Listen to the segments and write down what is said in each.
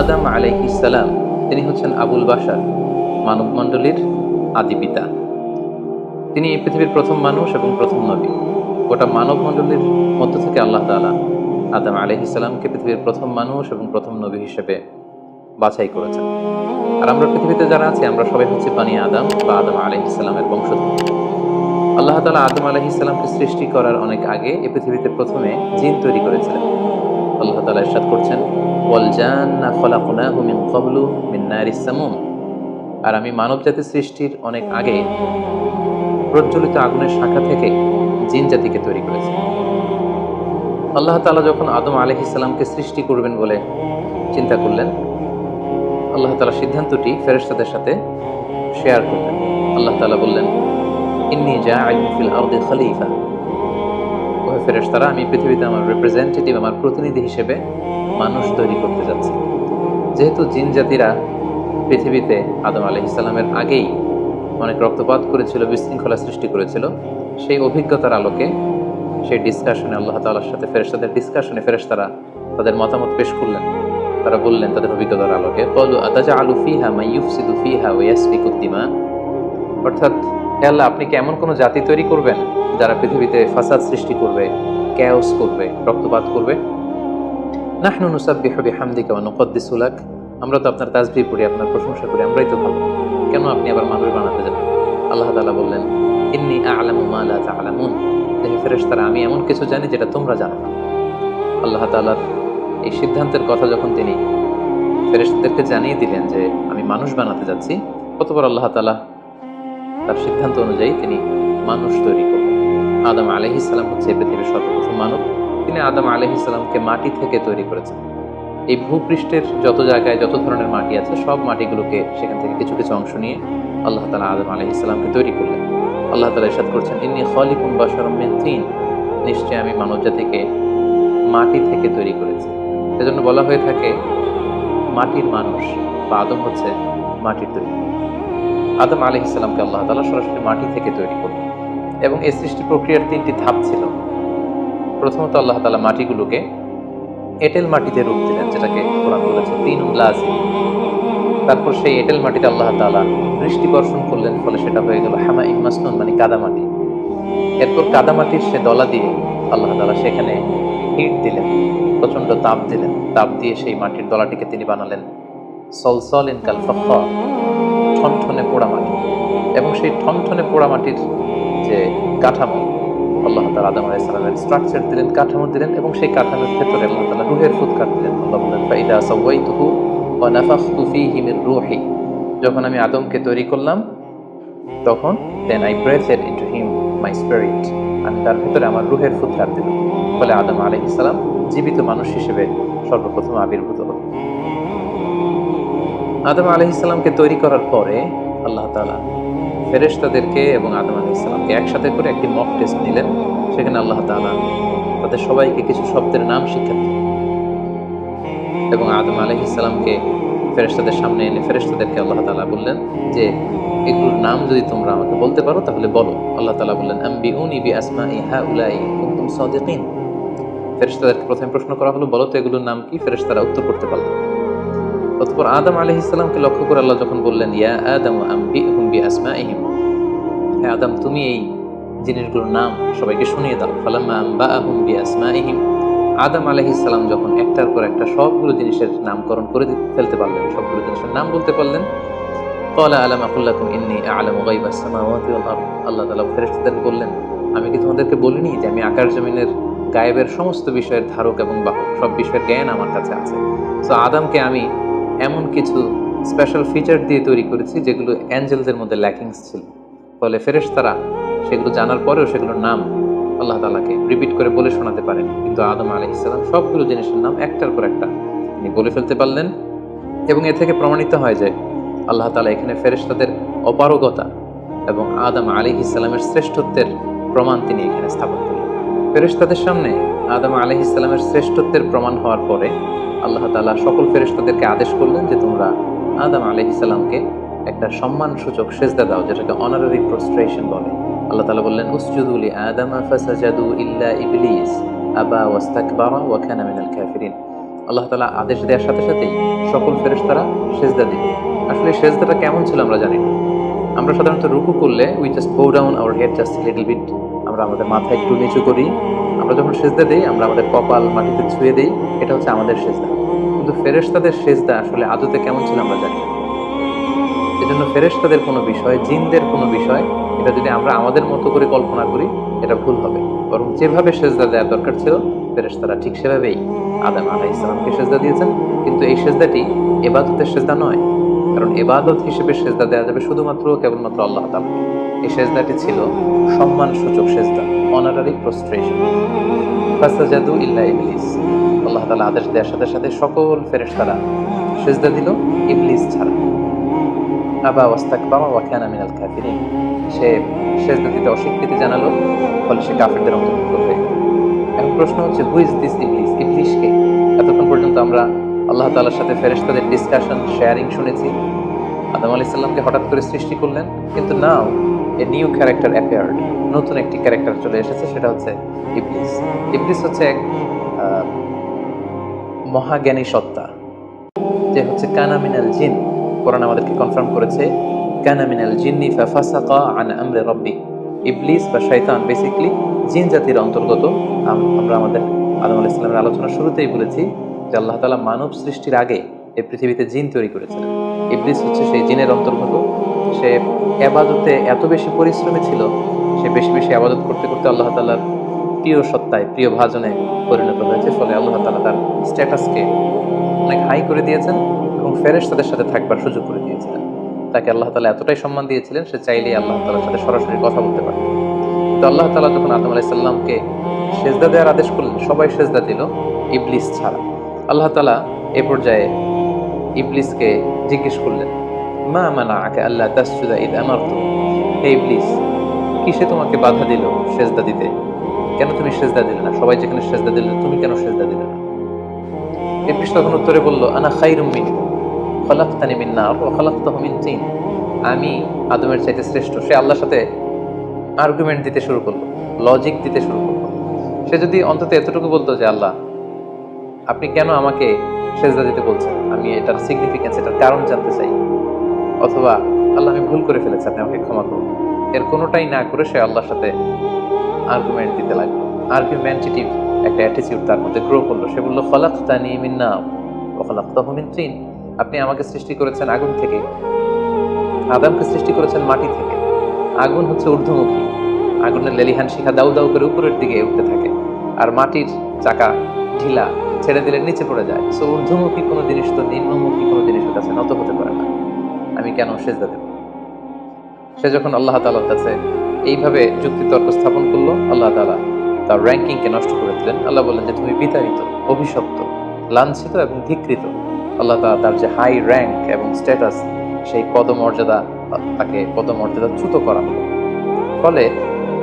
আদম আলাইহিসালাম তিনি হচ্ছেন আবুল বাশার, মানবমণ্ডলীর আদি পিতা। তিনি এই পৃথিবীর প্রথম মানুষ এবং প্রথম নবী। গোটা মানবমণ্ডলীর মধ্য থেকে আল্লাহ তাআলা আদম আলাইহিসালামকে পৃথিবীর প্রথম মানুষ এবং প্রথম নবী হিসেবে বাছাই করেছেন। আর আমরা পৃথিবীতে যারা আছি, আমরা সবাই হচ্ছে বানি আদম বা আদম আলাইহিসালামের বংশধর। আল্লাহ তালা আদম আলাইহিসালামকে সৃষ্টি করার অনেক আগে এই পৃথিবীতে প্রথমে জিন তৈরি করেছিলেন। আল্লাহ তাআলা ইরশাদ করছেন আর আমি মানব জাতির সৃষ্টির অনেক আগে প্রজ্বলিত আগুনের শাখা থেকে জিন জাতিকে তৈরি করেছি। আল্লাহ তাআলা যখন আদম আলাইহিসসালামকে সৃষ্টি করবেন বলে চিন্তা করলেন, আল্লাহ তাআলা সিদ্ধান্তটি ফেরেশতাদের সাথে শেয়ার করলেন। আল্লাহ তাআলা বললেন, ইন্নী ফিল আরদি খলিফা। ওহে ফেরেশতারা আমি পৃথিবীতে আমার রিপ্রেজেন্টেটিভ আমার প্রতিনিধি হিসেবে মানুষ তৈরি করতে যাচ্ছি। যেহেতু জিন জাতিরা পৃথিবীতে আদম আলহ ইসলামের আগেই অনেক রক্তপাত করেছিল, বিশৃঙ্খলা সৃষ্টি করেছিল, সেই অভিজ্ঞতার আলোকে সেই ডিসকাশনে আল্লাহ তাআলার সাথে ফেরেশতাদের ডিসকাশনে ফেরেশতারা তাদের মতামত পেশ করলেন। তারা বললেন, তাদের অভিজ্ঞতার আলোকে আলু ওয়াসফিকুদ্দিমা অর্থাৎ হে আল্লাহ, আপনি কি এমন কোনো জাতি তৈরি করবেন যারা পৃথিবীতে ফাসাদ সৃষ্টি করবে ক্যাওস করবে, রক্তপাত করবে? নাহনু নুসাব্বিহু বিহামদিকা ওয়া নুকদ্দিসু লাক। আমরা তো আপনার তাজবি করি আপনার প্রশংসা করি, আমরাই তো ভালো। কেন আপনি আবার মানুষ বানাতে যাবেন? আল্লাহ তালা বললেন, ইন্নী আ'লামু মা লা তা'লামুন। হে ফেরেশতারা, আমি এমন কিছু জানি যেটা তোমরা জানো না। আল্লাহ তাআলার এই সিদ্ধান্তের কথা যখন তিনি ফেরেশতাদেরকে জানিয়ে দিলেন যে, আমি মানুষ বানাতে যাচ্ছি কতবার আল্লাহ তাআলা তার সিদ্ধান্ত অনুযায়ী তিনি মানুষ তৈরি করবেন আদম আলহিসাল্লাম হচ্ছে এই পৃথিবীর সর্বপ্রথম মানব। তিনি আদম আলহিসাল্লামকে মাটি থেকে তৈরি করেছেন। এই ভূপৃষ্ঠের যত জায়গায় যত ধরনের মাটি আছে, সব মাটিগুলোকে সেখান থেকে কিছু কিছু অংশ নিয়ে আল্লাহ তালা আদম আলহিসাল্লামকে তৈরি করলেন। আল্লাহ তালা ইসাদ করছেন, ইন্নি খলিকুম বাসরম তিন। নিশ্চয় আমি মানব জাতিকে মাটি থেকে তৈরি করেছি। সেজন্য বলা হয়ে থাকে, মাটির মানুষ বা আদম হচ্ছে মাটির তৈরি। আদম আলি ইসলামকে আল্লাহ তালা সরাসরি মাটি থেকে তৈরি করলেন এবং এই সৃষ্টি প্রক্রিয়ার তিনটি ধাপ ছিল। প্রথমত আল্লাহ তালা মাটিগুলোকে এঁটেল মাটিতে রূপ দিলেন, যেটাকে কোরআন বলেছে তিন লাজি তারপর সেই এঁটেল মাটিতে আল্লাহ তালা বৃষ্টি বর্ষণ করলেন, ফলে সেটা হয়ে গেল হামা ইমাসনুন মানে কাদামাটি এরপর কাদামাটির সে দলা দিয়ে আল্লাহ তালা সেখানে হিট দিলেন প্রচণ্ড তাপ দিলেন। তাপ দিয়ে সেই মাটির দলাটিকে তিনি বানালেন সলসল ইন কাল ফখর। ঠনঠনে পোড়ামাটি এবং সেই ঠনঠনে পোড়ামাটির যে কাঠামো, আল্লাহ তালা আদম আলাইসালামের স্ট্রাকচার দিলেন, কাঠামো দিলেন এবং সেই কাঠামোর ভেতরে আল্লাহ তালা রুহের ফুৎকার দিলেন। আল্লাহ বলেন ফাইদা সাওয়াইতুহু ওয়া নাফাখতু ফীহি মির রূহি। যখন আমি আদমকে তৈরি করলাম, তখন then I breathed into him my spirit আমি তার ভেতরে আমার রুহের ফুৎকার দিলাম ফলে আদম আলাইহিস সালাম জীবিত মানুষ হিসেবে সর্বপ্রথম আবির্ভূত আদম আলহিসাল্লামকে তৈরি করার পরে আল্লাহ তালা ফেরেশতাদেরকে এবং আদম আলহিসাল্লামকে একসাথে করে একটি মক টেস্ট নিলেন সেখানে আল্লাহ তালা তাদের সবাইকে কিছু শব্দের নাম শিক্ষা দিলেন। এবং আদম আলহিসাল্লামকে ফেরেশতাদের সামনে এনে ফেরেশতাদেরকে আল্লাহ তালা বললেন যে, এগুলোর নাম যদি তোমরা আমাকে বলতে পারো তাহলে বলো। আল্লাহ তালা বললেন আম্বি বি আসমা ইহা উলাই ফেরেশতাদেরকে প্রথমে প্রশ্ন করা হলো, বলো তো এগুলোর নাম কি? ফেরেশতারা উত্তর করতে পারল অতপর আদম আলহ ইসলামকে লক্ষ্য করে আল্লাহ যখন বললেন, ইয়া আদম আম্বি হুম্বি আসমা ইহিম হে আদম, তুমি এই জিনিসগুলোর নাম সবাইকে শুনিয়ে দাও। ফালাম্মা আম্বা হুম্বি আসমা ইহিম আদম আলহ ইসলাম যখন একটার পর একটা সবগুলো জিনিসের নামকরণ করে ফেলতে পারলেন, সবগুলো জিনিসের নাম বলতে পারলেন। কলা আলাম আকুল্লাকুম ইন্নি আলাম গাইব আসসামাওয়াতি ওয়াল আরদ। আল্লাহ তাআলা ফেরেশতাদেরকে বললেন, আমি কি তোমাদেরকে বলিনি যে আমি আকাশ জমিনের গায়েবের সমস্ত বিষয়ের ধারক এবং বাহক? সব বিষয়ের জ্ঞান আমার কাছে আছে। সো আদমকে আমি এমন কিছু স্পেশাল ফিচার দিয়ে তৈরি করেছি যেগুলো অ্যাঞ্জেলদের মধ্যে ল্যাকিংস ছিল। ফলে ফেরেশতারা সেগুলো জানার পরেও সেগুলোর নাম আল্লাহ তালাকে রিপিট করে বলে শোনাতে পারেন। কিন্তু আদম আলহিসাল্লাম সবগুলো জিনিসের নাম একটার পর একটা তিনি বলে ফেলতে পারলেন এবং এ থেকে প্রমাণিত হয় যে আল্লাহ তালা এখানে ফেরেশতাদের অপারগতা এবং আদম আলী ইসলামের শ্রেষ্ঠত্বের প্রমাণ তিনি এখানে স্থাপন করলেন ফেরেশতাদের সামনে আদম আলী ইসলামের শ্রেষ্ঠত্বের প্রমাণ হওয়ার পরে আল্লাহ তালা সকল ফেরেশতাদেরকে আদেশ করলেন যে তোমরা আদম আলী ইসলামকে একটা সম্মানসূচক সেজদা দাও, যেটাকে অনারারি প্রস্ট্রেশন বলে। আল্লাহ তালা বললেন উসজুদুলি আদম ফাসাজাদু ইল্লা ইবলিস, আবা ওয়া মিনাল আল্লাহ তালা আদেশ দেওয়ার সাথে সাথেই সকল ফেরেশতারা সেজদা দিল আসলে সেজদাটা কেমন ছিল আমরা জানি আমরা সাধারণত রুকু করলে we just bow down our head just little bit আমরা আমাদের মাথা একটু নিচু করি। আমরা যখন সেজদা দিই, আমরা আমাদের কপাল মাটিতে ছুঁয়ে দিই। এটা হচ্ছে আমাদের সেজদা। কিন্তু ফেরেশতাদের সেজদা আসলে আদতে কেমন ছিল আমরা জানি এজন্য ফেরেশতাদের কোনো বিষয়, জিনদের কোনো বিষয়, এটা যদি আমরা আমাদের মতো করে কল্পনা করি, এটা ভুল হবে। বরং যেভাবে সেজদা দেওয়ার দরকার ছিল, ফেরেশতারা ঠিক সেভাবেই আদম আলাহ ইসলামকে সেজদা দিয়েছেন। কিন্তু এই সেজদাটি এবাদতের সেজদা নয়। কারণ এবাদত হিসেবে সেজদা দেওয়া যাবে শুধুমাত্র কেবলমাত্র আল্লাহ তাআলা। এই সেজদাটি ছিল সম্মান সূচক সেজদা অনারারি প্রস্ট্রেশন ফাসাজাদু ইল্লা ইবলিস। আল্লাহ তাআলা আদেশ দেওয়ার সাথে সাথে সকল ফেরেশতারা সেজদা দিল ইবলিস ছাড়া। আবা ওয়াস্তাকবারা ওয়া কানা মিনাল কাফিরিন। সে সেজদা দিতে অস্বীকৃতি জানালো, ফলে সে কাফেরদের অন্তর্ভুক্ত হয়ে এখন প্রশ্ন হচ্ছে হু ইজ দিস ইবলিস? ইবলিস কে এতক্ষণ পর্যন্ত আমরা আল্লাহ তাআলার সাথে ফেরেশতাদের ডিসকাশন শেয়ারিং শুনেছি। আদম আলাইহিস সালামকে হঠাৎ করে সৃষ্টি করলেন, কিন্তু now a new character appeared নতুন একটি ক্যারেক্টার চলে এসেছে, সেটা হচ্ছে ইবলিস। ইবলিস হচ্ছে এক মহাজ্ঞানী সত্তা। যে হচ্ছে কানামিনাল জিন। কোরআন আমাদেরকে কনফার্ম করেছে কানামিনাল জিন্নি ফাফাসাকা আন আমরে রব্বি। ইবলিস বা শয়তান বেসিক্যালি জিন জাতির অন্তর্গত। আমরা আমাদের আদম আলাইহিস সালামের আলোচনা শুরুতেই বলেছি যে আল্লাহ তাআলা মানব সৃষ্টির আগে এই পৃথিবীতে জিন তৈরি করেছিলেন। ইবলিস হচ্ছে সেই জিনের অন্তর্গত। সে আবাদতে এত বেশি পরিশ্রমী ছিল, সে বেশি বেশি আবাদত করতে করতে আল্লাহ তাআলার প্রিয় সত্তায়, প্রিয় ভাজনে পরিণত হয়েছে। ফলে আল্লাহ তাআলা তার স্ট্যাটাসকে অনেক হাই করে দিয়েছেন এবং ফেরেশ তাদের সাথে থাকবার সুযোগ করে দিয়েছিলেন। তাকে আল্লাহ তালা এতটাই সম্মান দিয়েছিলেন, সে চাইলেই আল্লাহ তালার সাথে সরাসরি কথা বলতে পারে তো আল্লাহ তালা যখন আদম আলাহ সাল্লামকে সেজদা দেওয়ার আদেশ করলেন, সবাই সেজদা দিল, ইবলিস ছাড়া। আল্লাহ তালা এ পর্যায়ে ইবলিসকে জিজ্ঞেস করলেন, মা মানা আকে আল্লাহ তাসজুদা ইদ আমারত? হে ইবলিস, কিসে তোমাকে বাধা দিল সেজদা দিতে? কেন তুমি সেজদা দিলে না? সবাই যেখানে সেজদা দিলে তুমি কেন সেজদা দিলে না? ইবলিস তখন উত্তরে বলল, আনা খাইরুম মিনহু, খলাকতানি মিন নার ওয়া খলাকতাহু মিন তিন। আমি আদমের চাইতে শ্রেষ্ঠ। সে আল্লাহর সাথে আর্গুমেন্ট দিতে শুরু করল লজিক দিতে শুরু করল। সে যদি অন্তত এতটুকু বলতো যে, আল্লাহ আপনি কেন আমাকে সেজদা দিতে বলছেন? আমি এটার সিগনিফিকেন্স এটার কারণ জানতে চাই। অথবা আল্লাহ আমি ভুল করে ফেলেছি, আপনি আমাকে ক্ষমা করুন। এর কোনোটাই না করে সে আল্লাহর সাথে আর্গুমেন্ট দিতে লাগল। আর্গুমেন্টেটিভ একটা অ্যাটিটিউড তার মধ্যে গ্রো করল। সে বলল খলাক তানি মিন্না ও খলাক তহমিন তিন। আপনি আমাকে সৃষ্টি করেছেন আগুন থেকে। আদামকে সৃষ্টি করেছেন মাটি থেকে। আগুন হচ্ছে ঊর্ধ্বমুখী। আগুনের লেলিহান শিখা দাউ দাউ করে উপরের দিকে উঠতে থাকে। আর মাটির চাকা ঢিলা। ছেড়ে দিলে নিচে পড়ে যায়। সো ঊর্ধ্বমুখী কোনো জিনিস তো নিম্নমুখী কোনো জিনিসের কাছে নত হতে পারে না। আমি কেন সেজদা দেব? সে যখন আল্লাহ তাআলার কাছে এইভাবে যুক্তি তর্ক স্থাপন করল, আল্লাহ তাআলা তার র্যাঙ্কিংকে নষ্ট করে দিলেন। আল্লাহ বললেন যে, তুমি বিতাড়িত, অভিশপ্ত, লাঞ্ছিত এবং ধিকৃত। আল্লাহ তাআলা তার যে হাই র্যাঙ্ক এবং স্ট্যাটাস সেই পদমর্যাদা, তাকে পদমর্যাদা চ্যুত করা হলো। ফলে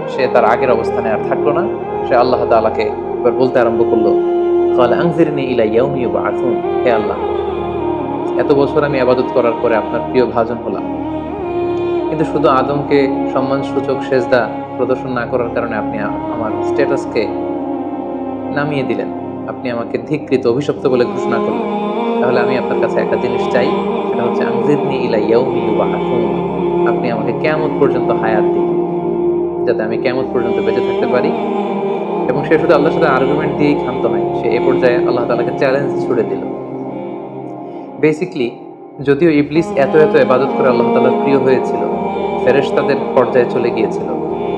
সে তার আগের অবস্থানে আর থাকল না। সে আল্লাহ তাআলাকে এবার বলতে আরম্ভ করল কাল আংজিরনি ইলা ইয়াউমি ইউবআথুন হে আল্লাহ, এত বছর আমি আবাদত করার পরে আপনার প্রিয় ভাজন হলাম। কিন্তু শুধু আদমকে সম্মান সূচক সেজদা প্রদর্শন না করার কারণে আপনি আমার স্ট্যাটাসকে নামিয়ে দিলেন। আপনি আমাকে ধিকৃত অভিশপ্ত বলে ঘোষণা করলেন। তাহলে আমি আপনার কাছে একটা জিনিস চাই, সেটা হচ্ছে আংজিরনি ইলা ইয়াউমি ইউবআথুন আপনি আমাকে কেমন পর্যন্ত হায়াত দিন, যাতে আমি কেমন পর্যন্ত বেঁচে থাকতে পারি। এবং সে শুধু আল্লাহর সাথে আর্গুমেন্ট দিয়েই ক্ষান্ত হয়। সে এ পর্যায়ে আল্লাহ তালাকে চ্যালেঞ্জ ছুড়ে দিল। বেসিকলি যদিও ইবলিস এত এত এবাদত করে আল্লাহ তালার প্রিয় হয়েছিল, ফেরেশতাদের পর্যায়ে চলে গিয়েছিল,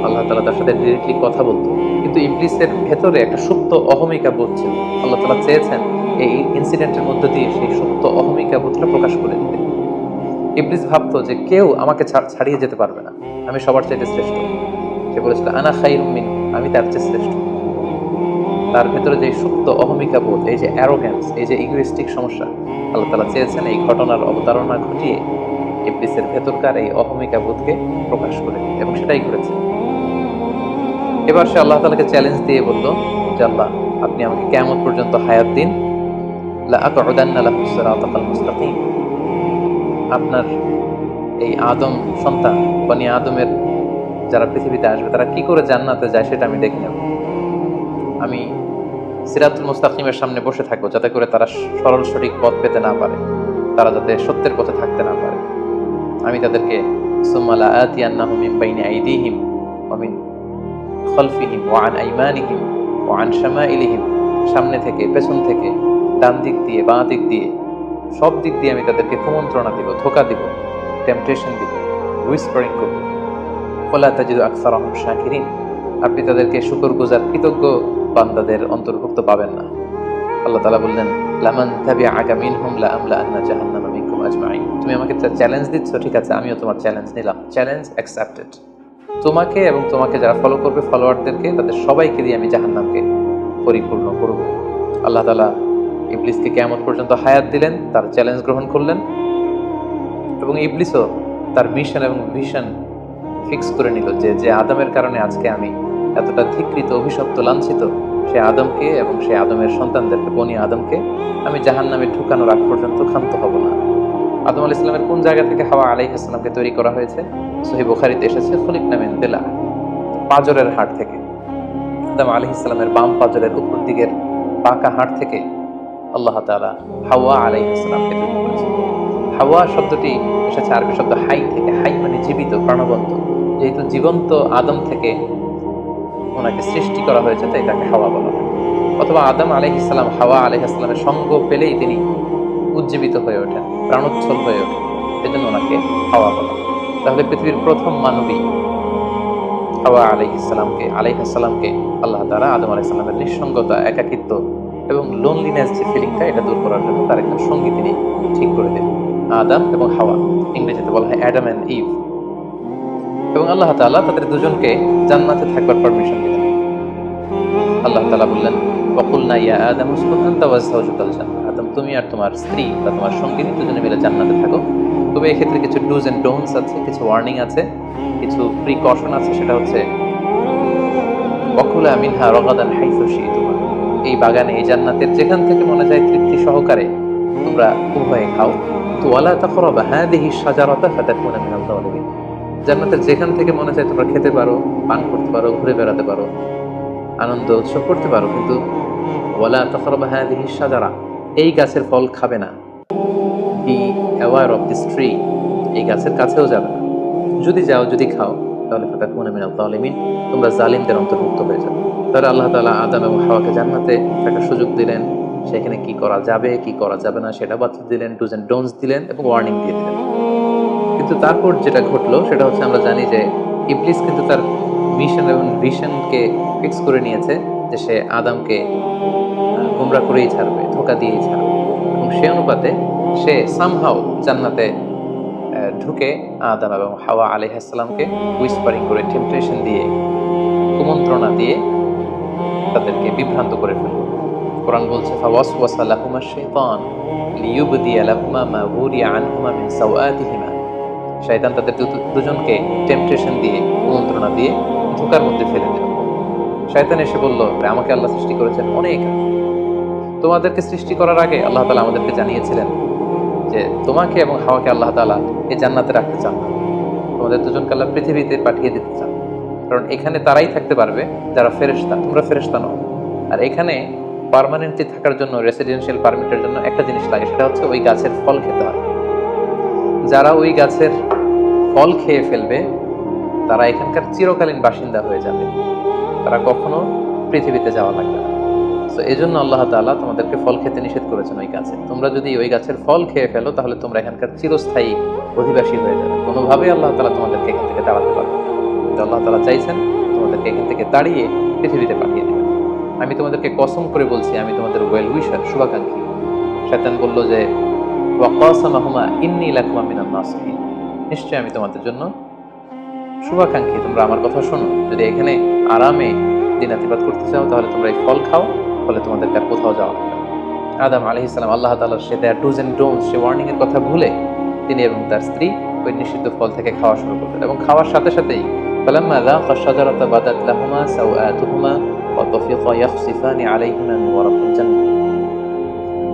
আল্লাহ তালা তার সাথে ডিরেক্টলি কথা বলতো। কিন্তু ইবলিসের ভেতরে একটা সুপ্ত অহমিকা বোধ ছিল। আল্লাহ তালা চেয়েছেন এই ইনসিডেন্টের মধ্য দিয়ে সেই সুপ্ত অহমিকা বোধটা প্রকাশ করে দিতে। ইবলিস ভাবতো যে কেউ আমাকে ছাড়িয়ে যেতে পারবে না। আমি সবার চাইতে শ্রেষ্ঠ। সে বলেছিল, আনা খাইরুম মিন, আমি তার চেয়ে শ্রেষ্ঠ। তার ভেতরে যে সুপ্ত অহমিকা বোধ, এই যে অ্যারোগ্যান্স এই যে ইগোইস্টিক সমস্যা, আল্লাহ তালা চেয়েছেন এই ঘটনার অবতারণা ঘটিয়ে ইবলিসের ভেতরকার এই অহমিকা বোধকে প্রকাশ করে এবং সেটাই করেছে। এবার সে আল্লাহ তালাকে চ্যালেঞ্জ দিয়ে বলল, যে আল্লাহ, আপনি আমাকে কেমন পর্যন্ত হায়াত দিন। আপনার এই আদম সন্তান, বনি আদমের যারা পৃথিবীতে আসবে, তারা কি করে জান্নাতে যায় সেটা আমি দেখে নেব। আমি সিরাতুল মুস্তাকিমের সামনে বসে থাকব যাতে করে তারা সরল সঠিক পথ পেতে না পারে। তারা যাতে সত্যের পথে থাকতে না পারে। আমি তাদেরকে সুম্মালা আতিয়ান্নাহুম মিন বাইনি আইদিহিম ওয়া মিন খলফিহিম ওয়া আন আইমানিহিম ওয়া আন শামাইলিহিম। সামনে থেকে, পেছন থেকে, ডান দিক দিয়ে, বাঁ দিক দিয়ে, সব দিক দিয়ে আমি তাদেরকে কুমন্ত্রণা দিব, ধোকা দিব টেম্পটেশন দিব হুইসপারিং করব। ওলা তাজিদু আকসারহম শাকিরিন। আপনি তাদেরকে শুকর গুজার কৃতজ্ঞ বান্দাদের অন্তর্ভুক্ত পাবেন না। আল্লাহ তালা বললেন, লামান তাবি আগামিন হুম লা আমলা আন্না জাহান্নামা মিনকুম আজমাইন তুমি আমাকে চ্যালেঞ্জ দিচ্ছ, ঠিক আছে, আমিও তোমার চ্যালেঞ্জ নিলাম। চ্যালেঞ্জ অ্যাকসেপ্টেড তোমাকে এবং তোমাকে যারা ফলো করবে ফলোয়ারদেরকে তাদের সবাইকে দিয়ে আমি জাহান্নামকে পরিপূর্ণ করব। আল্লাহ তালা ইবলিসকে কেমন পর্যন্ত হায়াত দিলেন, তার চ্যালেঞ্জ গ্রহণ করলেন এবং ইবলিসও তার মিশন এবং ভিশন ফিক্স করে নিল যে যে আদমের কারণে আজকে আমি এতটা ধিকৃত অভিশপ্ত লাঞ্ছিত, সে আদমকে এবং সে আদমের সন্তানদেরকে, বনি আদমকে আমি জাহান নামে ঢুকানোর আগ পর্যন্ত ক্ষান্ত হব না। আদম আল ইসলামের কোন জায়গা থেকে হাওয়া আলাই ইসলামকে তৈরি করা হয়েছে? সহি বুখারিতে এসেছে ফলিক নামেন দেলা, পাজরের হাট থেকে। আদম আলি ইসলামের বাম পাজরের উপর দিকের পাকা হাট থেকে আল্লাহ তালা হাওয়া আলাই ইসলামকে তৈরি করেছে। হাওয়া শব্দটি এসেছে আরবি শব্দ হাই থেকে, হাই মানে জীবিত, প্রাণবন্ত। যেহেতু জীবন্ত আদম থেকে ওনাকে সৃষ্টি করা হয়েছে, তাই তাকে হাওয়া বলা হয়। অথবা আদম আলহ ইসলাম হাওয়া আলহ ইসলামের সঙ্গ পেলেই তিনি উজ্জীবিত হয়ে ওঠেন, প্রাণোচ্ছল হয়ে ওঠেন। সেজন্য ওনাকে হাওয়া বলা তাহলে পৃথিবীর প্রথম মানবী হাওয়া আলহ ইসলামকে আলহ ইসলামকে আল্লাহ তারা আদম আলাহ ইসলামের নিঃসঙ্গতা, একাকিত্ব এবং লোনলিনেস যে ফিলিংটা এটা দূর করার জন্য তার একটা সঙ্গী তিনি ঠিক করে দেন। আদাম এবং হাওয়া, ইংরেজিতে বলা হয় অ্যাডাম অ্যান্ড ইভ। এবং আল্লাহ তাআলা তাদের দুজনকে জান্নাতে থাকবার পারমিশন দিলেন। আল্লাহ তাআলা বললেন বকুল না ইয়া আদম আদম, তুমি আর তোমার স্ত্রী বা তোমার সঙ্গিনী দুজনে মিলে জান্নাতে থাকো। তবে এক্ষেত্রে কিছু ডুজ এন্ড ডোন্টস আছে, কিছু ওয়ার্নিং আছে, কিছু প্রিকশন আছে, সেটা হচ্ছে বকুলা মিনহা রগাদান হাইসু শিতুমা। এই বাগানে, এই জান্নাতের যেখান থেকে মনে যায় তৃপ্তি সহকারে তোমরা উভয়ে খাও। তো ওয়ালা তাকরাবা হাদিহি শাজারাতা ফাতাকুনা মিনাল যালিমিন। জান্নাতের যেখান থেকে মনে চায় তোমরা খেতে পারো, পান করতে পারো, ঘুরে বেড়াতে পারো, আনন্দ উৎসব করতে পারো, কিন্তু ওয়ালা তখরবা হ্যাঁ সাজারা এই গাছের ফল খাবে না। Be aware of this tree এই গাছের কাছেও যাবে না। যদি যাও, যদি খাও, তাহলে ফাতা কোন মিনাল তালিমিন তোমরা জালিমদের অন্তর্ভুক্ত হয়ে যাবে। তাহলে আল্লাহ তালা আদম এবং হাওয়াকে জান্নাতে একটা সুযোগ দিলেন। সেখানে কি করা যাবে, কি করা যাবে না, সেটা বাচ্চা দিলেন ডুজ এন্ড ডোন্টস দিলেন এবং ওয়ার্নিং দিয়ে দিলেন। কিন্তু তারপর যেটা ঘটলো, সেটা হচ্ছে আমরা জানি যে ইবলিস কিন্তু তার মিশন এবং ভিশনকে ফিক্স করে নিয়েছে যে সে আদামকে গুমরা করেই ছাড়বে, ধোকা দিয়েই ছাড়বে। এবং সে অনুপাতে সে সামহাও জান্নাতে ঢুকে আদাম এবং হাওয়া আলাইহাসাল্লামকে উইসপারিং করে টেম্পটেশন দিয়ে, কুমন্ত্রণা দিয়ে তাদেরকে বিভ্রান্ত করে ফেলল। কোরআন বলছে, ফাওয়াসওয়াসা লাহুমা শাইতান লিইউবদিয়া লাহুমা মা বুরিয়া আনহুমা মিন সাওআতিহিমা শয়তান তাদের দুজনকে টেম্পটেশন দিয়ে, কুমন্ত্রণা দিয়ে ধোকার মধ্যে ফেলে দিল। শয়তান এসে বলল আমাকে আল্লাহ সৃষ্টি করেছেন অনেক তোমাদেরকে সৃষ্টি করার আগে আল্লাহ তালা আমাদেরকে জানিয়েছিলেন যে তোমাকে এবং হাওয়াকে আল্লাহ তালা এই জান্নাতে রাখতে চান না। তোমাদের দুজনকে আল্লাহ পৃথিবীতে পাঠিয়ে দিতে চান। কারণ এখানে তারাই থাকতে পারবে, যারা ফেরেশতা, তোমরা ফেরেশতা নও। আর এখানে পার্মানেন্টলি থাকার জন্য রেসিডেন্সিয়াল পারমিটের জন্য একটা জিনিস লাগে, সেটা হচ্ছে ওই গাছের ফল খেতে হয়। যারা ওই গাছের ফল খেয়ে ফেলবে, তারা এখানকার চিরকালীন বাসিন্দা হয়ে যাবে। তারা কখনো পৃথিবীতে যাওয়া লাগবে না। তো এই জন্য আল্লাহ তাআলা তোমাদেরকে ফল খেতে নিষেধ করেছেন ওই গাছে। তোমরা যদি ওই গাছের ফল খেয়ে ফেলো, তাহলে তোমরা এখানকার চিরস্থায়ী অধিবাসী হয়ে যাবে। কোনোভাবেই আল্লাহ তালা তোমাদেরকে এখান থেকে তাড়াতে পারবে। কিন্তু আল্লাহ তালা চাইছেন তোমাদেরকে এখান থেকে তাড়িয়ে পৃথিবীতে পাঠিয়ে দেবেন। আমি তোমাদেরকে কসম করে বলছি, আমি তোমাদের ওয়েল উইশার শুভাকাঙ্ক্ষী। শয়তান বলল যে ওয়াকাসামাহুমা ইন্নী লাকুমা মিনান নাসিহিন। নিশ্চয়ই আমি তোমাদের জন্য শুভাকাঙ্ক্ষী তোমরা আমার কথা শোনো যদি এখানে আরামে দিনাতিবাদ করতে চাও তাহলে তোমরা এই ফল খাও ফলে তোমাদেরকে আর কোথাও যাওয়া লাগবে না। আদম আলহ ইসলাম আল্লাহ তালার সে দেয়ার dos and don'ts say warning এর কথা ভুলে তিনি এবং তার স্ত্রী ওই নিষিদ্ধ ফল থেকে খাওয়া শুরু করলেন এবং খাওয়ার সাথে সাথেই فلما ذاق الشجرة بدت لهما سوآتهما وطفقا يخصفان عليهما من ورق الجنة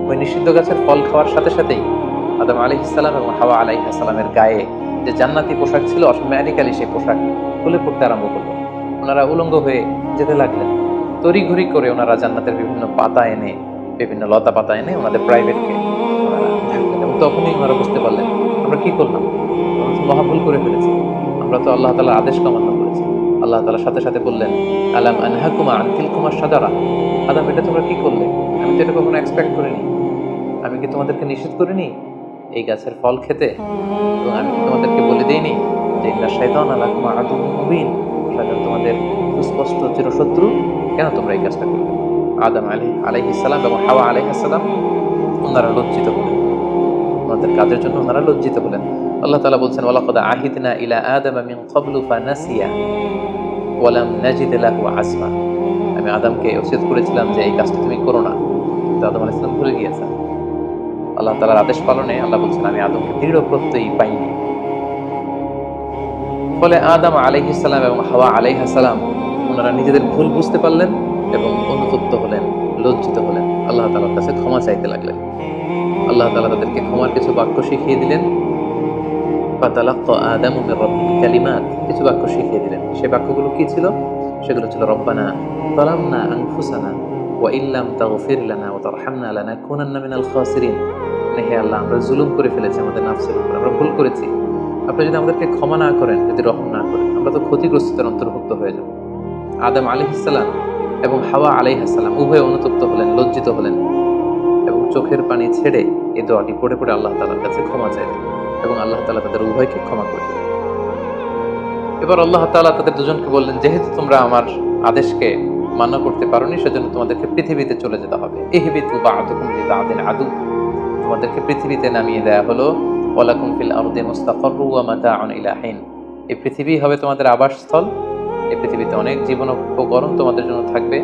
ওই নিষিদ্ধ গাছের ফল খাওয়ার সাথে সাথেই আদম আলী ইসলাম এবং হাওয়া আলাই ইসলামের গায়ে যে জান্নাতি পোশাক ছিল অটোমেটিক্যালি সেই পোশাক খুলে পড়তে আরম্ভ করল। ওনারা উলঙ্গ হয়ে যেতে লাগলেন। তড়িঘড়ি করে ওনারা জান্নাতের বিভিন্ন পাতা এনে, বিভিন্ন লতা পাতা এনে ওনাদের প্রাইভেটকে এবং তখনই ওনারা বুঝতে পারলেন, আমরা কি করলাম? মহাভুল করে ফেলেছি। আমরা তো আল্লাহ তালার আদেশ কামান্য করেছি। আল্লাহ তালার সাথে সাথে বললেন, আলাম আনহাকুমা আনতিল কুমার সাদারা আদাম এটা তোমরা কি করলে? আমি তো এটা কখনো এক্সপেক্ট করিনি। আমি কি তোমাদেরকে নিষেধ করিনি? এই গাছের ফল খেতে। এবং আমি তোমাদেরকে বলে দিইনি যে ইন্না শয়তান আলাকুমা আদু মুবিন? শয়তান তোমাদের সুস্পষ্ট চিরশত্রু। কেন তোমরা এই কাজটা করবে? আদম আলী আলাইহিসাল্লাম এবং হাওয়া আলাইহিসাল্লাম ওনারা লজ্জিত হলেন। ওনাদের কাজের জন্য ওনারা লজ্জিত হলেন। আল্লাহ তালা বলছেন, ওয়ালাকাদ আহিদনা ইলা আদামা মিন ক্বাবলু ফানাসিয়া ওয়ালাম নাজিদ লাহু আসমা আমি আদমকে ওসিয়ত করেছিলাম যে এই কাজটা তুমি করো না। কিন্তু আদম আলাইহিস ভুলে গিয়েছেন। আল্লাহ তাআলার আদেশ পালনে আল্লাহ বলছেন, আমি আদমকে দৃঢ় প্রত্যয়ী পাইনি। ফলে আদম আলাইহিসাল্লাম এবং হাওয়া আলাইহাসাল্লাম ওনারা নিজেদের ভুল বুঝতে পারলেন এবং অনুতপ্ত হলেন, লজ্জিত হলেন। আল্লাহ তালার কাছে ক্ষমা চাইতে লাগলেন। আল্লাহ তালা তাদেরকে ক্ষমার কিছু বাক্য শিখিয়ে দিলেন। কিছু বাক্য শিখিয়ে দিলেন। সেই বাক্যগুলো কি ছিল? সেগুলো ছিল, রব্বানা যালামনা আনফুসানা ওয়া ইল্লাম তাগফির লানা ওয়া তারহামনা লানাকুনান্না মিনাল খাসিরিন। মানে হে আল্লাহ, আমরা জুলুম করে ফেলেছি আমাদের নাফসের উপর, আমরা ভুল করেছি। আপনি যদি আমাদেরকে ক্ষমা না করেন, যদি রহম না করেন, আমরা তো ক্ষতিগ্রস্তদের অন্তর্ভুক্ত হয়ে যাব। আদম আলিহিসাল্লাম এবং হাওয়া আলাইহাসাল্লাম উভয়ে অনুতপ্ত হলেন, লজ্জিত হলেন এবং চোখের পানি ছেড়ে এই দোয়াটি পড়ে পড়ে আল্লাহ তালার কাছে ক্ষমা চাইলেন এবং আল্লাহ তালা তাদের উভয়কে ক্ষমা করে এবার আল্লাহ তালা তাদের দুজনকে বললেন, যেহেতু তোমরা আমার আদেশকে মান্য করতে পারোনি, সেজন্য তোমাদেরকে পৃথিবীতে চলে যেতে হবে। এহিবিতু বা আদুকুম আদিন আদু। তোমাদেরকে পৃথিবীতে নামিয়ে দেয়া হলো। ওয়ালাকুম ফিল আরদে মুস্তাকররু ওয়া মাতাউন ইলা হিন। এই পৃথিবী হবে তোমাদের আবাসস্থল। এই পৃথিবীতে অনেক জীবন উপকরণ তোমাদের জন্য থাকবে।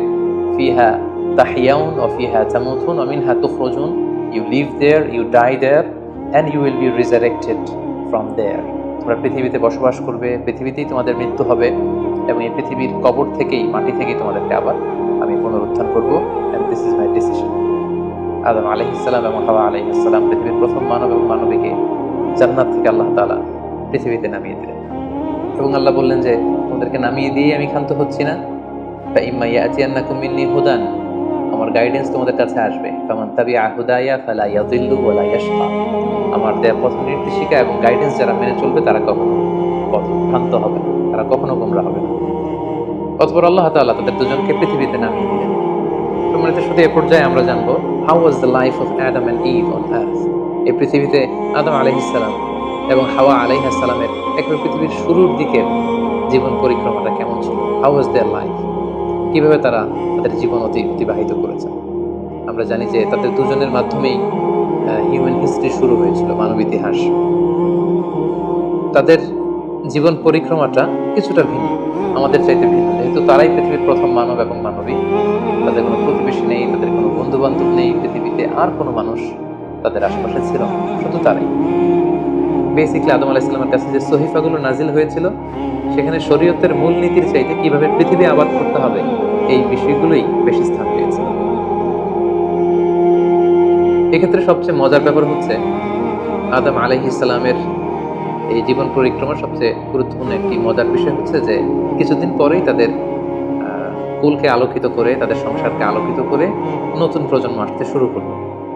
ফিহা তাহিয়াউন ও ফিহা তামুতুন ও মিনহা তুখরুজুন। You live there you die there and you will be resurrected from there তোমরা পৃথিবীতে বসবাস করবে, পৃথিবীতেই তোমাদের মৃত্যু হবে, এবং এই পৃথিবীর কবর থেকেই, মাটি থেকেই তোমাদেরকে আবার আমি পুনরুত্থান করব and this is my decision আদম আলহিসাল্লাম এবং হাওয়া আলহিসাল্লাম পৃথিবীর প্রথম মানব এবং মানবীকে জান্নাত থেকে আল্লাহ তালা পৃথিবীতে নামিয়ে দিলেন। এবং আল্লাহ বললেন যে, তোমাদেরকে নামিয়ে দিয়ে আমি ক্ষান্ত হচ্ছি না। তা ইম্মা ইয়াতিয়ান্নাকুম মিন্নি হুদান। আমার গাইডেন্স তোমাদের কাছে আসবে। কামান তাবি আহুদায়া ফালা ইয়াদিল্লু ওয়ালা ইয়াশকা আমার দেয়া পথ নির্দেশিকা এবং গাইডেন্স যারা মেনে চলবে, তারা কখনো পথ ভ্রান্ত হবে না। তারা কখনো গোমরা হবে না। অতপর আল্লাহ তাআলা তাদের দুজনকে পৃথিবীতে নামিয়ে দিলেন। সম্মানিত শুধু এ পর্যায়ে আমরা জানব how was the life of Adam and Eve on earth এই পৃথিবীতে আদম আলাইহিসসালাম এবং হাওয়া আলাইহাসালামের একবার পৃথিবীর শুরুর দিকের জীবন পরিক্রমাটা কেমন ছিল? হাউ ওয়াজ দেয়ার লাইফ কীভাবে তারা তাদের জীবন অতি অতিবাহিত করেছে? আমরা জানি যে তাদের দুজনের মাধ্যমেই হিউম্যান হিস্ট্রি শুরু হয়েছিল, মানব ইতিহাস। তাদের জীবন পরিক্রমাটা কিছুটা ভিন্ন, আমাদের চাইতে ভিন্ন। যেহেতু তারাই পৃথিবীর প্রথম মানব এবং মানবী, তাদের কোনো প্রতিবেশী নেই, তাদের বন্ধু বান্ধব নেই, পৃথিবীতে আর কোনো মানুষ তাদের আশেপাশে ছিল, শুধু তারাই। বেসিকলি আদম আলাইসালামের কাছে যে সহিফাগুলো নাজিল হয়েছিল, সেখানে শরীয়তের মূলনীতির চাইতে কীভাবে পৃথিবী আবাদ করতে হবে, এই বিষয়গুলোই বেশি স্থান পেয়েছে। এক্ষেত্রে সবচেয়ে মজার ব্যাপার হচ্ছে, আদম আলহি ইসলামের এই জীবন পরিক্রমার সবচেয়ে গুরুত্বপূর্ণ একটি মজার বিষয় হচ্ছে যে, কিছুদিন পরেই তাদের কুলকে আলোকিত করে, তাদের সংসারকে আলোকিত করে নতুন প্রজন্ম আসতে শুরু করল।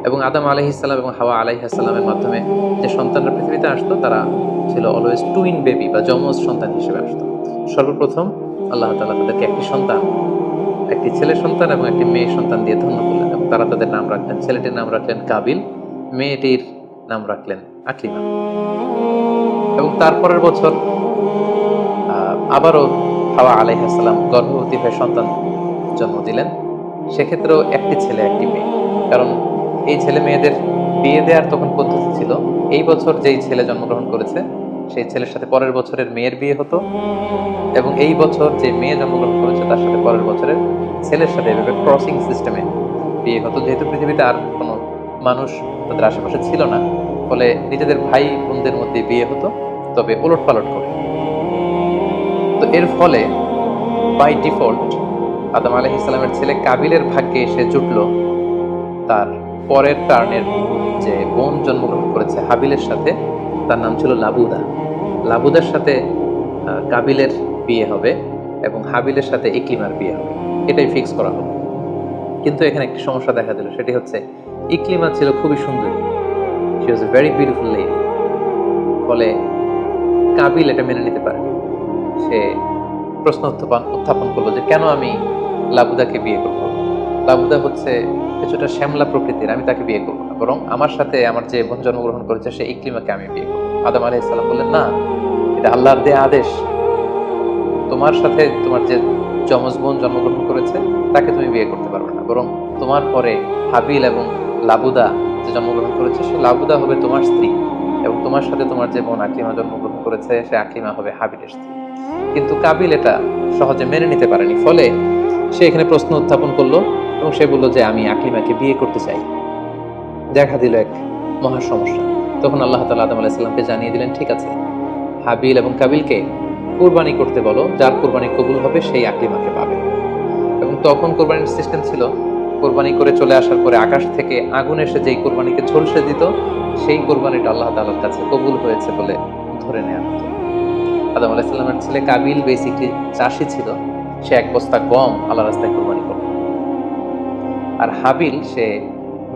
এবং আদম আলহিসাল্লাম এবং হাওয়া আলাইহাসাল্লামের মাধ্যমে যে সন্তানরা পৃথিবীতে আসতো, তারা ছিল অলওয়েজ টুইন বেবি বা যমজ সন্তান হিসেবে আসতো। সর্বপ্রথম আল্লাহ তালা তাদেরকে একটি সন্তান, একটি ছেলে সন্তান এবং একটি মেয়ে সন্তান দিয়ে ধন্য করলেন এবং তারা তাদের নাম রাখলেন, ছেলেটির নাম রাখলেন কাবিল, মেয়েটির নাম রাখলেন আকলিমা। এবং তারপরের বছর আবারও হাওয়া আলাইহাসাল্লাম গর্ভবতী হয়ে সন্তান জন্ম দিলেন। সেক্ষেত্রেও একটি ছেলে, একটি মেয়ে। কারণ এই ছেলে মেয়েদের বিয়ে দেওয়ার তখন পদ্ধতি ছিল। এই বছর যেই ছেলে জন্মগ্রহণ করেছে, সেই ছেলের সাথে পরের বছরের মেয়ের বিয়ে হতো এবং এই বছর যে মেয়ে জন্মগ্রহণ করেছে, তার সাথে পরের বছরের ছেলের সাথে এভাবে ক্রসিং সিস্টেমে বিয়ে হতো। যেহেতু পৃথিবীতে আর কোনো মানুষ তাদের আশেপাশে ছিল না, ফলে নিজেদের ভাই বোনদের মধ্যে বিয়ে হতো, তবে ওলট পালট করে। তো এর ফলে বাই ডিফল্ট আদম আলহ ইসলামের ছেলে কাবিলের ভাগ্যে এসে জুটলো। তার পরের টার্নের যে বোন জন্মগ্রহণ করেছে হাবিলের সাথে, তার নাম ছিল লাবুদা। লাবুদার সাথে কাবিলের বিয়ে হবে এবং হাবিলের সাথে ইকলিমার বিয়ে হবে। এটাই ফিক্স করা হলো কিন্তু এখানে একটি সমস্যা দেখা দিল, সেটি হচ্ছে ইকলিমা ছিল খুবই সুন্দর। She was a very beautiful lady ফলে কাবিল এটা মেনে নিতে পারে সে প্রশ্ন উত্থাপন উত্থাপন করল যে, কেন আমি লাবুদাকে বিয়ে করব? লাবুদা হচ্ছে কিছুটা শ্যামলা প্রকৃতির, আমি তাকে বিয়ে করব না। বরং আমার সাথে আমার যে বোন জন্মগ্রহণ করেছে, সে ইকলিমাকে আমি বিয়ে করব। আদম আলাহ ইসলাম বললেন, না, এটা আল্লাহর দেয়া আদেশ। তোমার সাথে তোমার যে যমজ বোন জন্মগ্রহণ করেছে, তাকে তুমি বিয়ে করতে পারবে না। বরং তোমার পরে হাবিল এবং লাবুদা যে জন্মগ্রহণ করেছে, সে লাবুদা হবে তোমার স্ত্রী এবং তোমার সাথে তোমার যে বোন আকলিমা জন্মগ্রহণ করেছে, সে আকলিমা হবে হাবিলের স্ত্রী। কিন্তু কাবিল এটা সহজে মেনে নিতে পারেনি। ফলে সে এখানে প্রশ্ন উত্থাপন করল এবং সে বলল যে, আমি আকলিমাকে বিয়ে করতে চাই। দেখা দিল এক মহা সমস্যা। তখন আল্লাহ তালা আদম আলাইসাল্লামকে জানিয়ে দিলেন, ঠিক আছে, হাবিল এবং কাবিলকে কোরবানি করতে বলো। যার কোরবানি কবুল হবে, সেই আকলিমাকে পাবে। এবং তখন কোরবানির সিস্টেম ছিল, কোরবানি করে চলে আসার পরে আকাশ থেকে আগুন এসে যেই কোরবানিকে ঝলসে দিত, সেই কোরবানিটা আল্লাহ তালার কাছে কবুল হয়েছে বলে ধরে নেওয়া হতো। আদম আলাইসাল্লামের ছেলে কাবিল বেসিকলি চাষি ছিল। সে এক বস্তা গম আল্লাহ রাস্তায় কোরবানি করত আর হাবিল, সে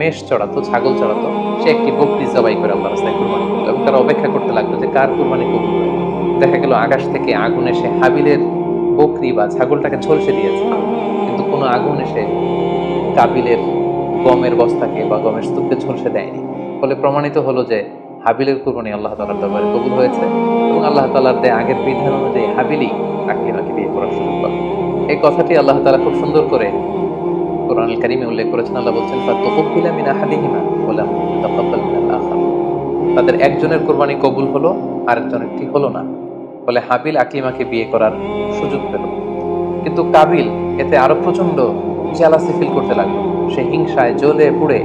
মেষ চড়াতো, ছাগল চড়াতো, সে একটি বকরি জবাই করে আল্লাহ রাস্তায় কোরবানি করল এবং তারা অপেক্ষা করতে লাগল যে কার কোরবানি হয় দেখা গেল আকাশ থেকে আগুন এসে হাবিলের বকরি বা ছাগলটাকে ঝলসে দিয়েছে। কিন্তু কোনো আগুন এসে কাবিলের গমের বস্তাকে বা গমের স্তূপকে ঝলসে দেয়নি। ফলে প্রমাণিত হলো যে হাবিলের কুরবানি আল্লাহ তালার দরবারে কবুল হয়েছে এবং আল্লাহ তালার দেয় আগের বিধান অনুযায়ী হাবিলি আকলিমাকে বিয়ে করার সুযোগ পাবে। এই কথাটি আল্লাহ তালা খুব সুন্দর করে কোরআন কারিমে উল্লেখ করেছেন। আল্লাহ বলছেন ফাতুকবিলা মিন আহাদিহিমা ওয়ালাম তাকাব্বাল আখার তাদের একজনের কোরবানি কবুল হলো আরেকজনের ঠিক হলো না। ফলে হাবিল আকলিমাকে বিয়ে করার সুযোগ পেল। কিন্তু কাবিল এতে আরও প্রচণ্ড জেলাসি ফিল করতে লাগল। সে হিংসায় জ্বলে পুড়ে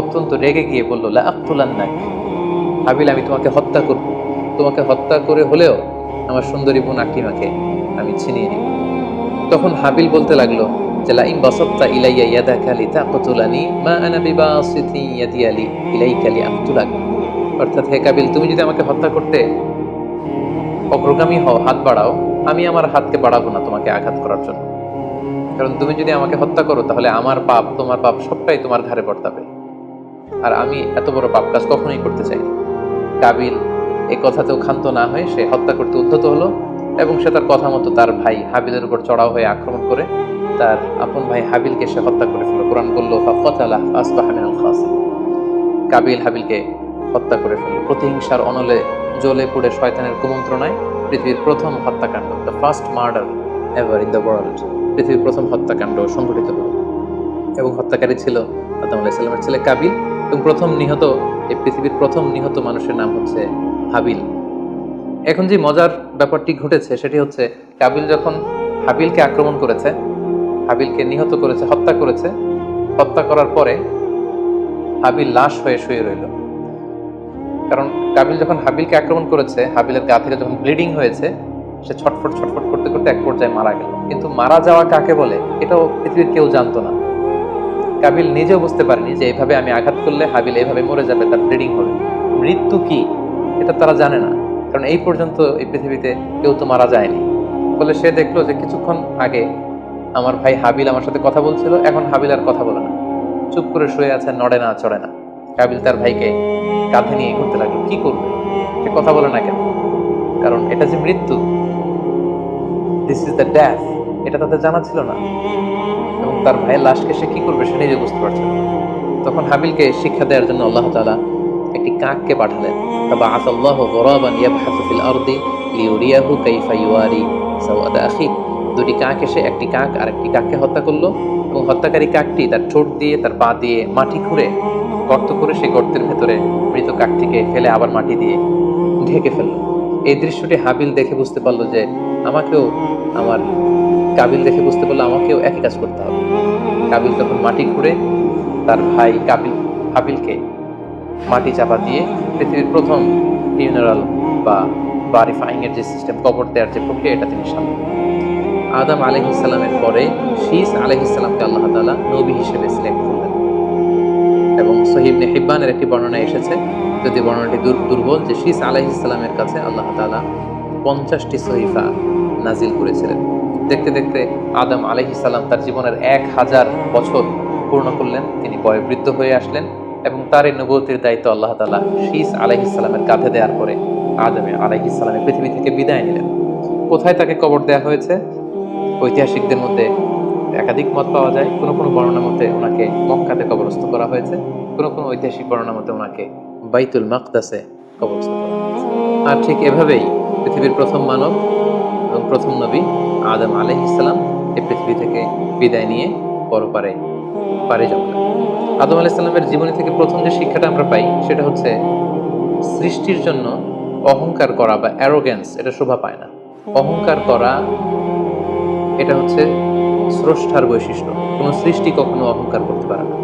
অত্যন্ত রেগে গিয়ে বলল, লা আক্তুলান্নাক হাবিল, আমি তোমাকে হত্যা করব। তোমাকে হত্যা করে হলেও আমার সুন্দরী বোন আকলিমাকে আমি ছিনিয়ে নিব। তখন হাবিল বলতে লাগল, যে লাইন ইলাইয়া লিআকতুলাক। অর্থাৎ, হে কাবিল, তুমি যদি আমাকে হত্যা করতে অগ্রগামী হও, হাত বাড়াও, আমি আমার হাতকে বাড়াবো না তোমাকে আঘাত করার জন্য। কারণ, তুমি যদি আমাকে হত্যা করো, তাহলে আমার পাপ, তোমার পাপ সবটাই তোমার ঘাড়ে বর্তাবে। আর আমি এত বড় পাপ কাজ কখনোই করতে চাই না। কাবিল এই কথাতেও ক্ষান্ত না হয়ে সে হত্যা করতে উদ্যত হলো এবং সে তার কথা মতো তার ভাই হাবিলের উপর চড়াও হয়ে আক্রমণ করে তার আপন ভাই হাবিলকে সে হত্যা করে ফেলল কোরআন বলল কাবিল হাবিলকে হত্যা করে ফেলল প্রতিহিংসার অনলে জ্বলে পুড়ে শয়তানের কুমন্ত্রণায় পৃথিবীর প্রথম হত্যাকাণ্ড, the first murder ever in the world. পৃথিবীর প্রথম হত্যাকাণ্ড সংঘটিত হল এবং হত্যাকারী ছিল আদম আলাইসাল্লামের ছেলে কাবিল এবং প্রথম নিহত এই পৃথিবীর প্রথম নিহত মানুষের নাম হচ্ছে হাবিল। এখন যে মজার ব্যাপারটি ঘটেছে, সেটি হচ্ছে কাবিল যখন হাবিলকে আক্রমণ করেছে, হাবিলকে নিহত করেছে, হত্যা করেছে, হত্যা করার পরে হাবিল লাশ হয়ে শুয়ে রইল। কারণ কাবিল যখন হাবিলকে আক্রমণ করেছে, হাবিলের গা থেকে যখন ব্লিডিং হয়েছে, সে ছটফট ছটফট করতে করতে এক পর্যায়ে মারা গেল। কিন্তু মারা যাওয়া কাকে বলে, এটাও পৃথিবীর কেউ জানতো না। কাবিল নিজেও বুঝতে পারেনি যে এইভাবে আমি আঘাত করলে হাবিল এইভাবে মরে যাবে, তার ব্লিডিং হবে। মৃত্যু কি? এটা তারা জানে না। কারণ এই পর্যন্ত এই পৃথিবীতে কেউ তো মারা যায়নি। বলে সে দেখল যে কিছুক্ষণ আগে আমার ভাই হাবিল আমার সাথে কথা বলছিল, এখন হাবিল আর কথা বলে না। চুপ করে শুয়ে আছে, নড়ে না, চড়ে না। কাবিল তার ভাইকে কাঁধে নিয়ে ঘুরতে লাগল। কি করবে? সে কথা বলে না কেন? কারণ এটা যে মৃত্যু দিস ইজ দ্য ড্যাথ এটা তাদের জানা ছিল না। এবং তার ভাইয়ের লাশকে সে কি করবে সে নিজে বুঝতে পারছে না। তখন হাবিলকে শিক্ষা দেওয়ার জন্য আল্লাহ তালা একটি কাককে পাঠালেন। তবে আসাল্লাহ গরাবান ইয়াবহাসু ফিল আরদি লিউরিয়াহু কাইফা ইউয়ারি আখি, দুটি কাক এসে একটি কাক আর একটি কাককে হত্যা করল এবং হত্যাকারী কাকটি তার ঠোঁট দিয়ে, তার পা দিয়ে মাটি খুঁড়ে, গর্ত করে সেই গর্তের ভেতরে মৃত কাকটিকে ফেলে আবার মাটি দিয়ে ঢেকে ফেলল। এই দৃশ্যটি হাবিল দেখে বুঝতে পারল যে আমাকেও আমার কাবিল দেখে বুঝতে পারল আমাকেও একই কাজ করতে হবে। কাবিল তখন মাটি খুঁড়ে তার ভাই কাবিল, হাবিলকে মাটি চাপা দিয়ে পৃথিবীর প্রথম ফিউনারাল বা বারিফাইং এর যে সিস্টেম কবর দেওয়ার যে প্রক্রিয়া, এটা তিনি সামনে আদম আলহিসাল্লামের পরে শীস আলহিসাল্লামকে আল্লাহ তালা নবী হিসেবে সিলেক্ট করলেন। এবং সহিবনে হিব্বানের একটি বর্ণনা এসেছে, যদি বর্ণনাটি দুর- দুর্বল, যে শীস আলহিসাল্লামের কাছে আল্লাহ তালা পঞ্চাশটি সহিফা নাজিল করেছিলেন। দেখতে দেখতে আদম আলহিসাল্লাম তার জীবনের এক হাজার বছর পূর্ণ করলেন। তিনি বয়োবৃদ্ধ হয়ে আসলেন এবং তার এই নবতির দায়িত্ব আল্লাহ তালা শীস আলহিসাল্লামের কাঁধে দেওয়ার পরে আদমে আলহিসাল্লামের পৃথিবী থেকে বিদায় নিলেন। কোথায় তাকে কবর দেওয়া হয়েছে? ঐতিহাসিকদের মধ্যে একাধিক মত পাওয়া যায়। কোনো কোনো বর্ণনা মতে ওনাকে মক্কাতে কবরস্থ করা হয়েছে। কোনো কোনো ঐতিহাসিক বর্ণনা মতে ওনাকে বাইতুল মাকদাসে কবরস্থ করা হয়েছে। আর ঠিক এভাবেই পৃথিবীর প্রথম মানব এবং প্রথম নবী আদম আলহ ইসলাম এই পৃথিবী থেকে বিদায় নিয়ে পরপারে পারে জমলেন আদম আলাহ ইসলামের জীবনী থেকে প্রথম যে শিক্ষাটা আমরা পাই, সেটা হচ্ছে সৃষ্টির জন্য অহংকার করা বা অ্যারোগেন্স এটা শোভা পায় না। অহংকার করা, এটা হচ্ছে স্রষ্টার বৈশিষ্ট্য। কোনো সৃষ্টি কখনো অহংকার করতে পারে না।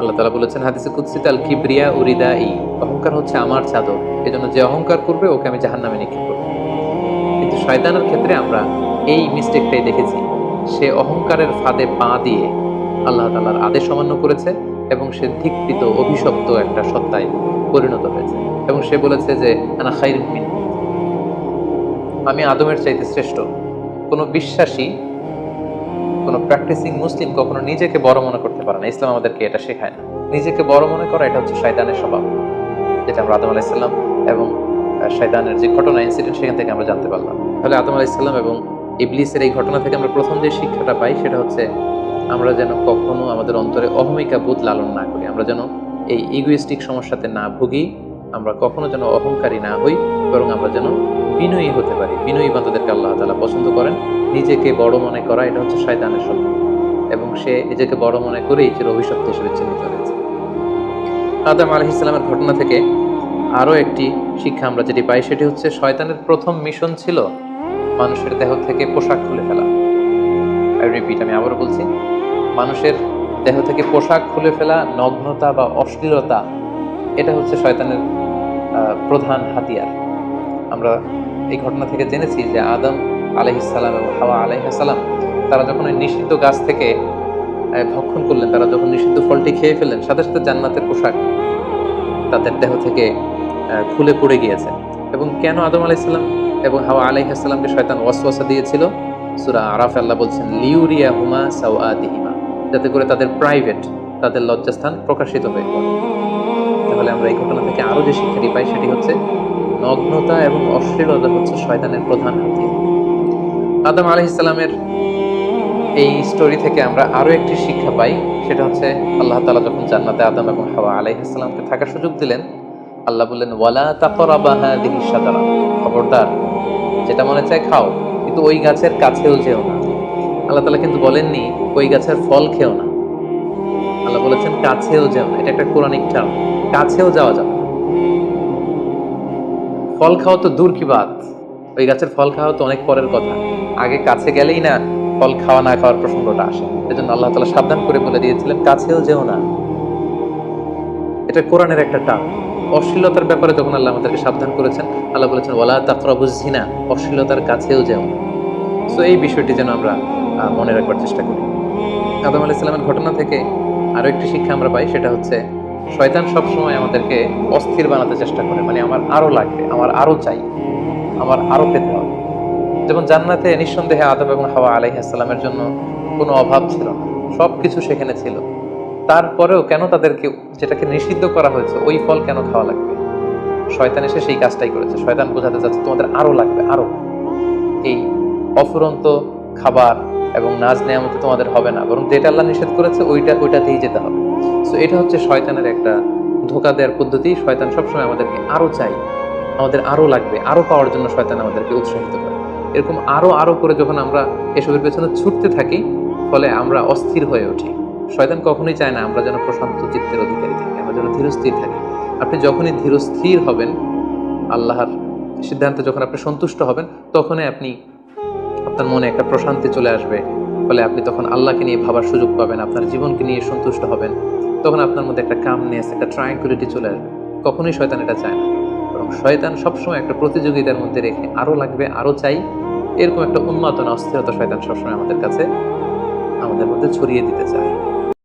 আল্লাহ তালা বলেছেন হাদিসে কুৎসিত আল কিবরিয়া উরিদা ই অহংকার হচ্ছে আমার চাদর এজন্য যে অহংকার করবে, ওকে আমি জাহান নামে নিক্ষেপ করব। শয়তানের ক্ষেত্রে আমরা এই মিস্টেকটাই দেখেছি। সে অহংকারের ফাঁদে পা দিয়ে আল্লাহ তালার আদেশ অমান্য করেছে এবং সে ধিকৃত, অভিশপ্ত একটা সত্তায় পরিণত হয়েছে। এবং সে বলেছে যে, আনা মিন আমি আদমের চাইতে শ্রেষ্ঠ। কোনো বিশ্বাসী, কোনো প্র্যাকটিসিং মুসলিম কখনো নিজেকে বড় মনে করতে পারে না। ইসলাম আমাদেরকে এটা শেখায় না। নিজেকে বড় মনে করা, এটা হচ্ছে শয়তানের স্বভাব। যেটা আমরা আদম আলাইসাল্লাম এবং শয়তানের যে ঘটনা ইনসিডেন্ট সেখান থেকে আমরা জানতে পারলাম। তাহলে আদম আলাইসাল্লাম এবং ইবলিসের এই ঘটনা থেকে আমরা প্রথম যে শিক্ষাটা পাই, সেটা হচ্ছে আমরা যেন কখনো আমাদের অন্তরে অহমিকা বোধ লালন না করি, আমরা যেন এই ইগোইস্টিক সমস্যাতে না ভুগি, আমরা কখনো যেন অহংকারী না হই, বরং আমরা যেন বিনয়ী হতে পারি। বিনয়ী বান্ধবদেরকে আল্লাহ তালা পছন্দ করেন। নিজেকে বড় মনে করা, এটা হচ্ছে শয়তানের স্বভাব এবং সে নিজেকে বড় মনে করেই চির অভিশপ্ত হিসেবে চিহ্নিত হয়েছে। আদম আলহ ইসলামের ঘটনা থেকে আরও একটি শিক্ষা আমরা যেটি পাই, সেটি হচ্ছে শয়তানের প্রথম মিশন ছিল মানুষের দেহ থেকে পোশাক খুলে ফেলা। রিপিট আমি আবারও বলছি, মানুষের দেহ থেকে পোশাক খুলে ফেলা, নগ্নতা বা অশ্লীলতা, এটা হচ্ছে শয়তানের প্রধান হাতিয়ার। আমরা এই ঘটনা থেকে জেনেছি যে আদম আলহিসাল্লাম এবং হাওয়া আলহিসাল্লাম তারা যখন ওই নিষিদ্ধ গাছ থেকে ভক্ষণ করলেন, তারা যখন নিষিদ্ধ ফলটি খেয়ে ফেললেন, সাথে সাথে জান্নাতের পোশাক, তাদের দেহ থেকে খুলে পড়ে গিয়েছে। এবং কেন আদম আলাইসাল্লাম এবং হাওয়া আলাইহাসাল্লামকে শয়তান ওয়াসওয়াসা দিয়েছিল? সুরা আরাফ আল্লাহ বলছেন লিউরিয়া হুমা সাউআদিহিমা যাতে করে তাদের প্রাইভেট তাদের লজ্জাস্থান প্রকাশিত হয়ে পড়ে। তাহলে আমরা এই ঘটনা থেকে আরও যে শিক্ষাটি পাই, সেটি হচ্ছে নগ্নতা এবং অশ্লীলতা হচ্ছে শয়তানের প্রধান হাতিয়ার। আদম আলহ ইসলামের এই স্টোরি থেকে আমরা আরও একটি শিক্ষা পাই, সেটা হচ্ছে আল্লাহ তালা যখন জান্নাতে আদম এবং হাওয়া আলাইহ ইসলামকে থাকার সুযোগ দিলেন আল্লাহ বললেন, ওয়ালা তাকরাবাহা দিহি সাদারা। খবরদার, যেটা মনে চায় খাও, কিন্তু ওই গাছের কাছেও যেও না। আল্লাহ তালা কিন্তু বলেননি, ওই গাছের ফল খেও না। আল্লাহ বলেছেন, কাছেও যেও না। এটা একটা কোরআনিক টার্ম কাছেও যাওয়া যাবে ফল খাওয়া তো দূর কি বাদ ওই গাছের ফল খাওয়া তো অনেক পরের কথা। আগে কাছে গেলেই না ফল খাওয়া না খাওয়ার প্রসঙ্গটা আসে। এজন্য আল্লাহ তালা সাবধান করে বলে দিয়েছিলেন, কাছেও যেও না। এটা কোরআনের একটা টান অশ্লীলতার ব্যাপারে যখন আল্লাহ আমাদেরকে সাবধান করেছেন, আল্লাহ বলেছেন, ওয়ালা তাকরাবুজ জিনা অশ্লীলতার কাছেও যেও সো এই বিষয়টি যেন আমরা মনে রাখবার চেষ্টা করি। আদম আলাহ ইসলামের ঘটনা থেকে আরও একটি শিক্ষা আমরা পাই, সেটা হচ্ছে, শয়তান সবসময় আমাদেরকে অস্থির বানাতে চেষ্টা করে মানে আমার আরও লাগবে, আমার আরও চাই, আমার আরও পেতে হবে। যেমন জান্নাতে নিঃসন্দেহে আদম এবং হাওয়া আলাইহাসাল্লামের জন্য কোনো অভাব ছিল না। সব কিছু সেখানে ছিল। তারপরেও কেন তাদেরকে যেটাকে নিষিদ্ধ করা হয়েছে, ওই ফল কেন খাওয়া লাগবে? শয়তান এসে সেই কাজটাই করেছে। শয়তান বোঝাতে চাচ্ছে, তোমাদের আরও লাগবে, আরও। এই অফুরন্ত খাবার এবং নাজ নেয়ামতে তোমাদের হবে না, বরং যেটা আল্লাহ নিষেধ করেছে, ওইটা ওইটাতেই যেতে হবে। সো এটা হচ্ছে শয়তানের একটা ধোকা দেওয়ার পদ্ধতি। শয়তান সবসময় আমাদেরকে আরও চাই, আমাদের আরও লাগবে, আরও পাওয়ার জন্য শয়তান আমাদেরকে উৎসাহিত করে। এরকম আরও আরও করে যখন আমরা এসবের পেছনে ছুটতে থাকি, ফলে আমরা অস্থির হয়ে উঠি। শয়তান কখনোই চায় না আমরা যেন প্রশান্ত চিত্তের অধিকারী থাকি, আমরা যেন ধীরস্থির থাকি। আপনি যখনই ধীরস্থির হবেন, আল্লাহর সিদ্ধান্তে যখন আপনি সন্তুষ্ট হবেন, তখনই আপনি আপনার মনে একটা প্রশান্তি চলে আসবে। ফলে আপনি তখন আল্লাহকে নিয়ে ভাবার সুযোগ পাবেন, আপনার জীবনকে নিয়ে সন্তুষ্ট হবেন। তখন আপনার মধ্যে একটা কামনেস একটা ট্রায়াঙ্কুলিটি চলে আসবে। কখনোই শয়তান এটা চায় না। বরং শয়তান সবসময় একটা প্রতিযোগিতার মধ্যে রেখে আরও লাগবে আরও চাই। এরকম একটা উন্মাদনা, অস্থিরতা শয়তান সবসময় আমাদের কাছে, আমাদের মধ্যে ছড়িয়ে দিতে চায়।